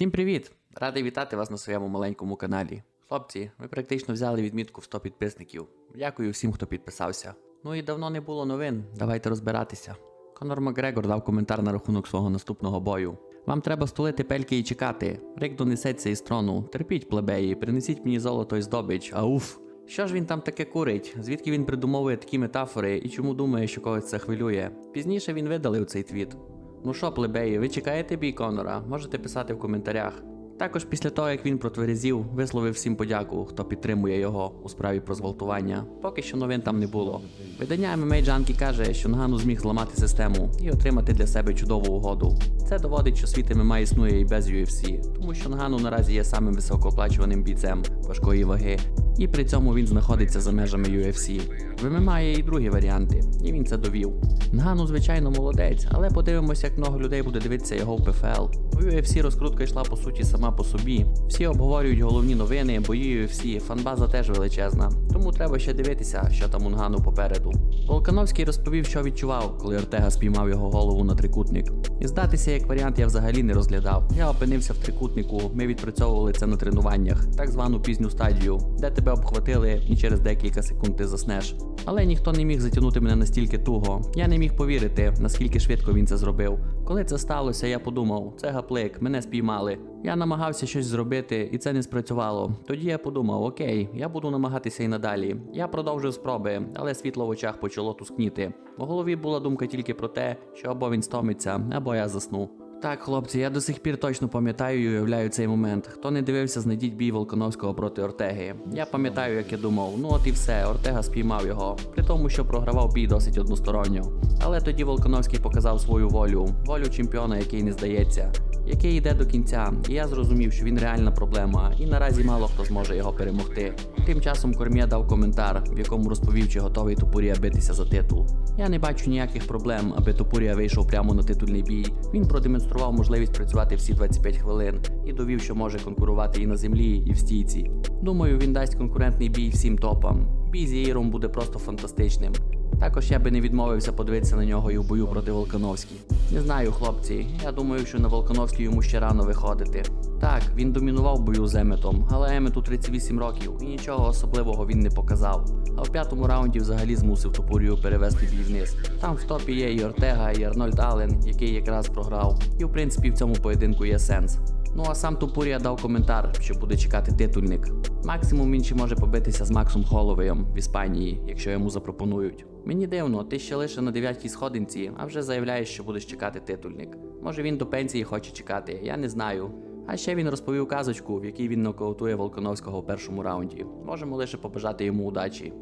Всім привіт! Радий вітати вас на своєму маленькому каналі. Хлопці, ви практично взяли відмітку в 100 підписників. Дякую всім, хто підписався. Ну і давно не було новин, давайте розбиратися. Конор Макгрегор дав коментар на рахунок свого наступного бою. Вам треба стулити пельки і чекати. Рик донесеться із трону. Терпіть, плебеї, принесіть мені золото і здобич, ауф. Що ж він там таке курить? Звідки він придумовує такі метафори і чому думає, що когось це хвилює? Пізніше він видалив цей твіт. Ну що, плебеї, ви чекаєте бій Конора? Можете писати в коментарях. Також після того, як він протверезів, висловив всім подяку, хто підтримує його у справі про зґвалтування. Поки що новин там не було. Видання MMA Junkie каже, що Нгану зміг зламати систему і отримати для себе чудову угоду. Це доводить, що світ ММА існує і без UFC, тому що Нгану наразі є самим високооплачуваним бійцем важкої ваги, і при цьому він знаходиться за межами UFC. В ММА є і другі варіанти, і він це довів. Нгану, звичайно, молодець, але подивимося, як много людей буде дивитися його в ПФЛ. У UFC розкрутка йшла по суті сама по собі. Всі обговорюють головні новини, бої UFC, фанбаза теж величезна. Тому треба ще дивитися, що там у Нгану попереду. Волкановський розповів, що відчував, коли Ортега спіймав його голову на трикутник. І здатися як варіант я взагалі не розглядав. Я опинився в трикутнику, ми відпрацьовували це на тренуваннях, так звану пізню стадію, де тебе обхватили і через декілька секунд ти заснеш. Але ніхто не міг затягнути мене настільки туго. Я не міг повірити, наскільки швидко він це зробив. Коли це сталося, я подумав, це гаплик, мене спіймали. Я намагався щось зробити, і це не спрацювало. Тоді я подумав: окей, я буду намагатися і надалі. Я продовжив спроби, але світло в очах почало тускніти. В голові була думка тільки про те, що або він стомиться, або я засну. Так, хлопці, я до сих пір точно пам'ятаю і уявляю цей момент. Хто не дивився, знайдіть бій Волконовського проти Ортеги. Я пам'ятаю, як я думав, ну от і все, Ортега спіймав його, при тому, що програвав бій досить односторонньо. Але тоді Волконовський показав свою волю, волю чемпіона, який не здається, який йде до кінця. І я зрозумів, що він реальна проблема, і наразі мало хто зможе його перемогти. Тим часом Корм'є дав коментар, в якому розповів, чи готовий Топурія битися за титул. Я не бачу ніяких проблем, аби Топурія вийшов прямо на титульний бій. Він продемонстрував можливість працювати всі 25 хвилин і довів, що може конкурувати і на землі, і в стійці. Думаю, він дасть конкурентний бій всім топам. Бій з Єйром буде просто фантастичним. Також я би не відмовився подивитися на нього і в бою проти Волкановський. Не знаю, хлопці. Я думаю, що на Волкановський йому ще рано виходити. Так, він домінував бою з Еметом, але Емету 38 років і нічого особливого він не показав. А в п'ятому раунді взагалі змусив Топурію перевести бій вниз. Там в топі є і Ортега, і Арнольд Аллен, який якраз програв. І в принципі в цьому поєдинку є сенс. Ну а сам Топурія дав коментар, що буде чекати титульник. Максимум він ще може побитися з Максом Холовеєм в Іспанії, якщо йому запропонують. Мені дивно, ти ще лише на дев'ятій сходинці, а вже заявляєш, що будеш чекати титульник. Може він до пенсії хоче чекати, я не знаю. А ще він розповів казочку, в якій він нокаутує Волконовського в першому раунді. Можемо лише побажати йому удачі.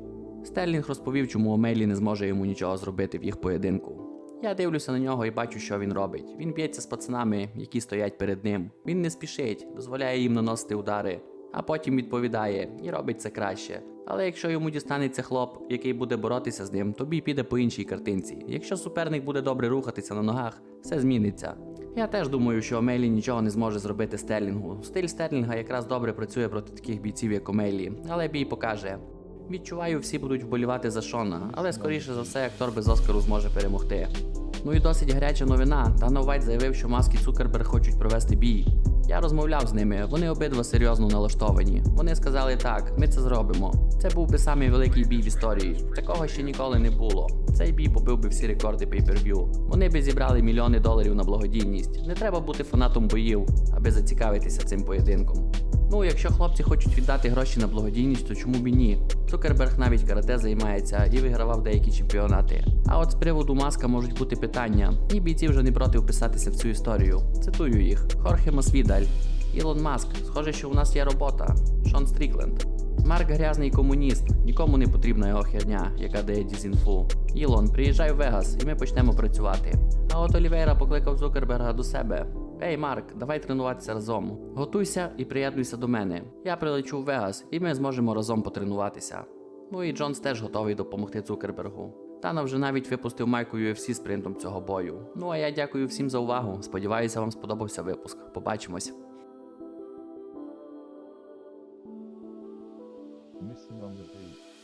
Стерлінг розповів, чому Омейлі не зможе йому нічого зробити в їх поєдинку. Я дивлюся на нього і бачу, що він робить. Він б'ється з пацанами, які стоять перед ним. Він не спішить, дозволяє їм наносити удари, а потім відповідає і робить це краще. Але якщо йому дістанеться хлоп, який буде боротися з ним, то бій піде по іншій картинці. Якщо суперник буде добре рухатися на ногах, все зміниться. Я теж думаю, що Омейлі нічого не зможе зробити Стерлінгу. Стиль Стерлінга якраз добре працює проти таких бійців, як Омейлі, але бій покаже. Відчуваю, всі будуть вболівати за Шона, але скоріше за все актор без Оскару зможе перемогти. Ну і досить гаряча новина. Дана Вайт заявив, що Маск і Цукерберг хочуть провести бій. Я розмовляв з ними, вони обидва серйозно налаштовані. Вони сказали так, ми це зробимо. Це був би самий великий бій в історії. Такого ще ніколи не було. Цей бій побив би всі рекорди pay-per-view. Вони би зібрали мільйони доларів на благодійність. Не треба бути фанатом боїв, аби зацікавитися цим поєдинком. Ну, якщо хлопці хочуть віддати гроші на благодійність, то чому б і ні? Цукерберг навіть карате займається і вигравав деякі чемпіонати. А от з приводу маска можуть бути питання, і бійці вже не проти вписатися в цю історію. Цитую їх: Хорхе Масвідаль, Ілон Маск, схоже, що у нас є робота. Шон Стрікленд. Марк грязний комуніст, нікому не потрібна його херня, яка дає дізінфу. Ілон, приїжджай в Вегас, і ми почнемо працювати. А от Олівейра покликав Цукерберга до себе. Ей, Марк, давай тренуватися разом. Готуйся і приєднуйся до мене. Я прилечу в Вегас і ми зможемо разом потренуватися. Ну і Джонс теж готовий допомогти Цукербергу. Тана вже навіть випустив майку UFC з принтом цього бою. Ну а я дякую всім за увагу. Сподіваюся, вам сподобався випуск. Побачимось. Missing on the beat.